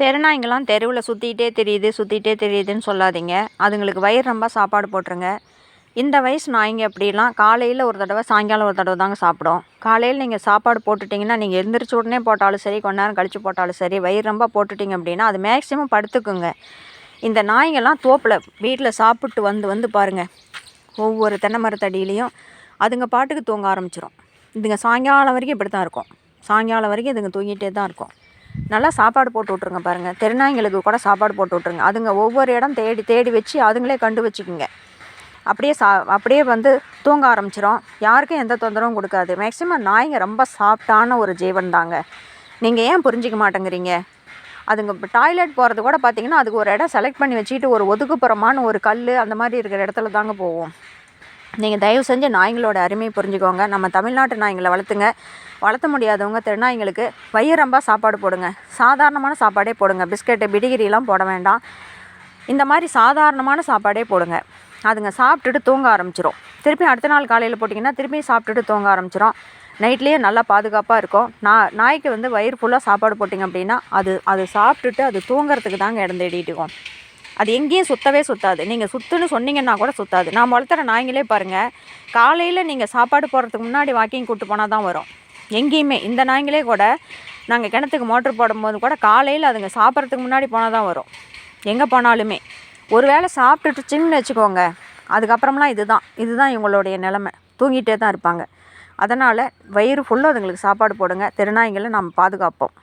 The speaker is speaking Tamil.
தெருநாய்ங்கெல்லாம் தெருவில் சுற்றிக்கிட்டே தெரியுது சுற்றிக்கிட்டே தெரியுதுன்னு சொல்லாதீங்க. அதுங்களுக்கு வயிறு ரொம்ப சாப்பாடு போட்டுருங்க. இந்த வயசு நாய்ங்க அப்படிலாம் காலையில் ஒரு தடவை சாயங்காலம் ஒரு தடவை தாங்க சாப்பிடும். காலையில் நீங்கள் சாப்பாடு போட்டுட்டிங்கன்னா நீங்கள் எந்திரிச்ச உடனே போட்டாலும் சரி கொஞ்ச நேரம் கழித்து போட்டாலும் சரி வயிறு ரொம்ப போட்டுட்டிங்க அப்படின்னா அது மேக்ஸிமம் படுத்துக்குங்க. இந்த நாய்ங்கெல்லாம் தோப்பில் வீட்டில் சாப்பிட்டு வந்து வந்து பாருங்கள் ஒவ்வொரு தென்னை மரத்தடியிலையும் அதுங்க பாட்டுக்கு தூங்க ஆரம்பிச்சிடும் இதுங்க சாயங்காலம் வரைக்கும் இப்படி தான் இருக்கும். சாயங்காலம் வரைக்கும் இதுங்க தூங்கிட்டே தான் இருக்கும். நல்லா சாப்பாடு போட்டு விட்ருங்க பாருங்கள் தெருநாய்ங்களுக்கு கூட சாப்பாடு போட்டு விட்ருங்க அதுங்க ஒவ்வொரு இடம் தேடி தேடி வச்சு அதுங்களே கண்டு வச்சுக்குங்க. அப்படியே சா அப்படியே வந்து தூங்க ஆரம்பிச்சிரும். யாருக்கும் எந்த தொந்தரவும் கொடுக்காது. மேக்ஸிமம் நாய்ங்க ரொம்ப சாஃப்டான ஒரு ஜீவன் தாங்க. நீங்கள் ஏன் புரிஞ்சிக்க மாட்டேங்கிறீங்க? அதுங்க இப்போ டாய்லெட் போகிறது கூட பார்த்தீங்கன்னா அதுக்கு ஒரு இடம் செலக்ட் பண்ணி வச்சுக்கிட்டு ஒரு ஒதுக்குப்புறமான ஒரு கல் அந்த மாதிரி இருக்கிற இடத்துல தாங்க போவோம். நீங்கள் தயவு செஞ்சு நாய்ங்களோட அருமையை புரிஞ்சுக்கோங்க. நம்ம தமிழ்நாட்டு நாய்ங்களை வளர்த்துங்க. வளர்த்த முடியாதவங்க திருநாய்ங்களுக்கு வயிறம்பா சாப்பாடு போடுங்க. சாதாரணமான சாப்பாடே போடுங்க. பிஸ்கெட்டு பிடிகிரிலாம் போட வேண்டாம். இந்த மாதிரி சாதாரணமான சாப்பாடே போடுங்க. அதுங்க சாப்பிட்டுட்டு தூங்க ஆரம்பிச்சிரும். திருப்பி அடுத்த நாள் காலையில் போட்டிங்கன்னா திருப்பி சாப்பிட்டுட்டு தூங்க ஆரம்பிச்சிரும். நைட்லேயே நல்லா பாதுகாப்பாக இருக்கும். நான் நாய்க்கு வந்து வயிறு ஃபுல்லாக சாப்பாடு போட்டிங்க அப்படின்னா அது அது சாப்பிட்டுட்டு அது தூங்குறதுக்கு தாங்க இடம் தேடிட்டு இருக்கும். அது எங்கேயும் சுத்தவே சுத்தாது. நீங்கள் சுற்றுன்னு சொன்னீங்கன்னா கூட சுத்தாது. நான் வளர்த்துற நாய்ங்களே பாருங்கள் காலையில் நீங்கள் சாப்பாடு போடுறதுக்கு முன்னாடி வாக்கிங் கூப்பிட்டு போனால் தான் வரும். எங்கேயுமே இந்த நாய்ங்களே கூட நாங்கள் கிணத்துக்கு மோட்ரு போடும்போது கூட காலையில் அதுங்க சாப்பிட்றதுக்கு முன்னாடி போனால் தான் வரும். எங்கே போனாலுமே. ஒரு வேளை சாப்பிட்டுட்டுச்சின்னு வச்சுக்கோங்க. அதுக்கப்புறம்லாம் இதுதான். இதுதான் இவங்களுடைய நிலமை. தூங்கிட்டே தான் இருப்பாங்க. அதனால் வயிறு ஃபுல்லாக அதுங்களுக்கு சாப்பாடு போடுங்க. திருநாய்களை நம்ம பாதுகாப்போம்.